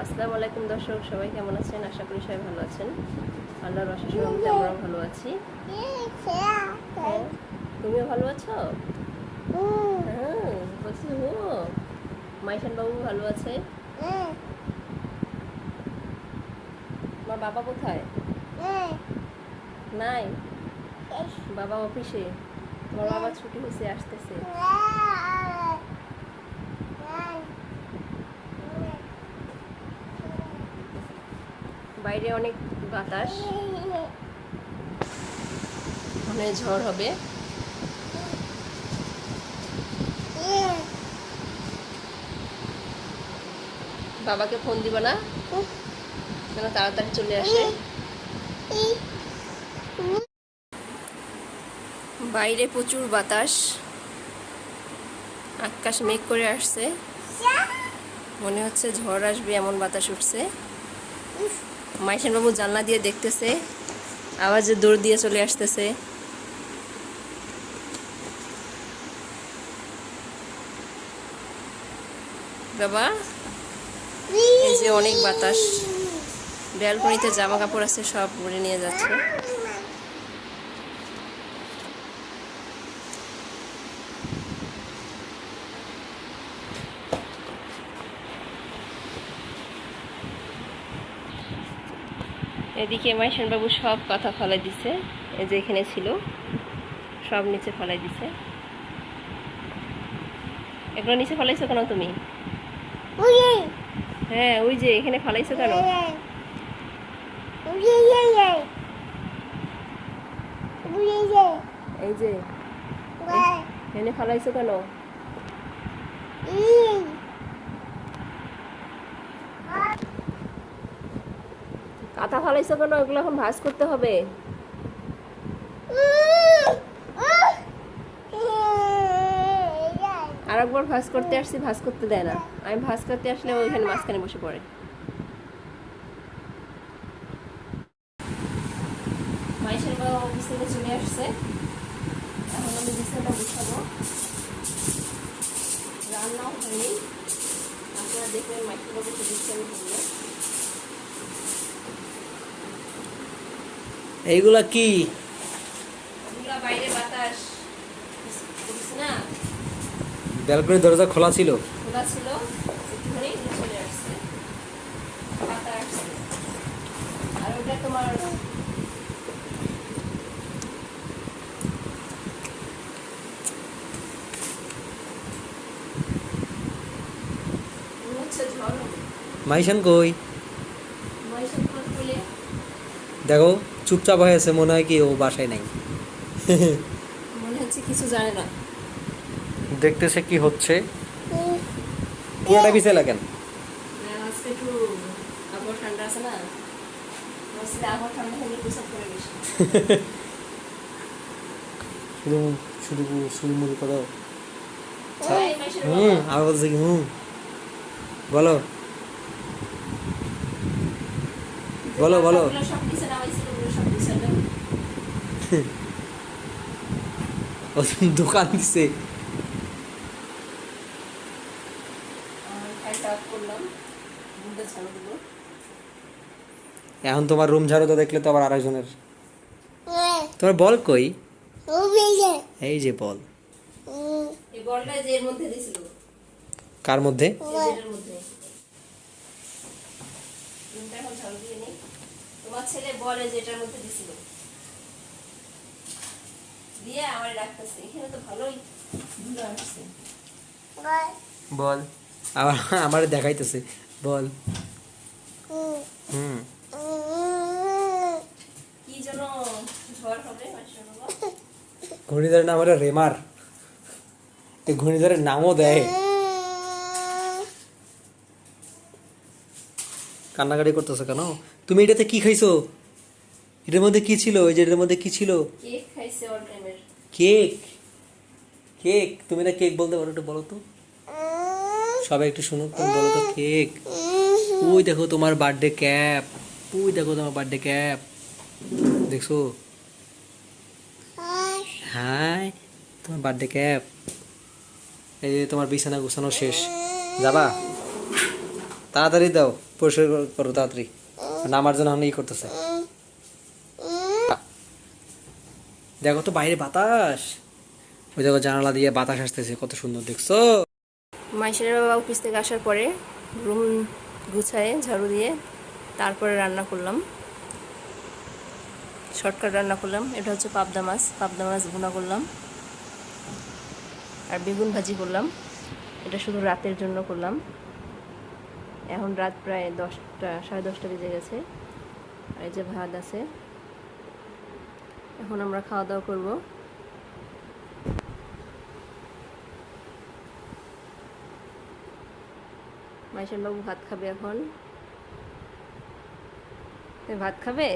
আসসালামু আলাইকুম দর্শক সবাই কেমন আছেন? আশা করি সবাই ভালো আছেন। আল্লাহর অশেষ রহমতে আমরাও ভালো আছি। হ্যাঁ তুমিও ভালো আছো? হ্যাঁ বলছি ও মাইশান বাবু ভালো আছে? আমার বাবা কোথায়? নাই? বাবা অফিসে? আমার বাবা ছুটি হয়েছে আসতেছে। বাইরে অনেক বাতাস। ওখানে ঝড় হবে। বাবাকে ফোন দিব না? যেন তাড়াতাড়ি চলে আসে। বাইরে প্রচুর বাতাস। আকাশ মেঘ করে আসছে। মনে হচ্ছে ঝড় আসবে, এমন বাতাস উঠছে। মাইশান বাবু জানলা দিয়ে দেখতেছে, আওয়াজে দৌড় দিয়ে চলে আসতেছে। বাবা, এই যে অনেক বাতাস। ব্যালকনিতে জামা কাপড় আছে, সব ঘুরে নিয়ে যাচ্ছে। এদিকে মাইশান বাবু সব কথা ফলাই দিছে এই যে এখানে ছিল সব নিচে ফলাই দিছে। এগুলো নিচে ফলাইছো কেন তুমি? হ্যাঁ ওই যে এখানে ফলাইছো কেন? এই যে এখানে ফলাইছো কেন? কাঁথা ফলাইছো কেন? এগুলো এখন ভাজ করতে হবে। আর একবার ভাজ করতে আসছি, ভাজ করতে দেয় না। আমি ভাজ করতে আসলে ওইখানে মাঝখানে বসে পড়ে। মাইশের বাবা অফিস চলে আসছে। এখন আমি বিছানাটা গুছাবো। রান্নাও হয়নি। আপনারা দেখবেন মাইকের বাবু তো বিছানা করল এইগুলা কি? এগুলা বাইরে বাতাস। করছে না? ব্যালকনির দরজা খোলা ছিল। খোলা ছিল আর ওটা তোমার মাইশান কই? দেখো। চুপচাপ হয়ে আছে মনে হয় কি ও বাসায় নাই। মনে হচ্ছে কিছু জানে না। দেখতেছে কি হচ্ছে। পুরোটা বিছে লাগেন বেশি শুধু শুধু শুধু মুড়ি করো হুম আর বলছে কি হুম। বলো। বলো, বলো। পাতাগুলো সব নিচে নামাইছিল, ওগুলো সব গুছালো। ও দোকান দিছে। এখন তোমার রুম ঝাড়ু তো দেখলে তো আবার আরেকজনের। তোমার বল কই? এই যে বল। কার মধ্যে। তোমার ছেলে বলে যে এটার মধ্যে দিছিল। দিয়ে আমার রাখতেছে এখানে তো ভালোই। ধুলো আসছে বল। আবার আমার দেখাইতেছে। বল। হুম। কি যেন ঝড় হবে ঘূর্ণিঝড়ের নাম হলো রেমার। এই ঘূর্ণিঝড়ের নামও দেয়। কান্নাকাটি করতেছো কেন? তুমি এটাতে কি খাইছো? এটার মধ্যে কি ছিল? ওই যে এটার মধ্যে কি ছিল? কেক খাইছে কেক। কেক। তুমি না কেক বলতে পারো একটু বলো তো। সবাই একটু শুনুক, তুমি বলো তো কেক। ওই দেখো তোমার বার্থডে ক্যাপ ওই দেখো তোমার বার্থডে ক্যাপ দেখছ? হাই, তোমার বার্থডে ক্যাপ এই যে তোমার বিছানা গুছানো শেষ। যাবা? তাড়াতাড়ি দাও, পরিষ্কার করো- তাড়াতাড়ি। নামার জন্য এখন ই করতেছে। দেখো তো বাইরে বাতাস। ওই দেখো জানালা দিয়ে বাতাস আসতেছে, কত সুন্দর, দেখছ? মাইশের বাবা অফিস থেকে আসার পরে রুম গুছায়ে ঝাড়ু দিয়ে তারপরে রান্না করলাম। শর্টকাট রান্না করলাম, এটা হচ্ছে পাবদা মাছ। পাবদা মাছ ভুনা করলাম। আর বেগুন ভাজি করলাম। এটা শুধু রাতের জন্য করলাম। এখন রাত প্রায় দশটা, সাড়ে দশটা বেজে গেছে। আর এই যে ভাত আছে। এখন আমরা খাওয়া দাওয়া করব। মাইশান বাবু ভাত খাবে এখন? ভাত খাবে?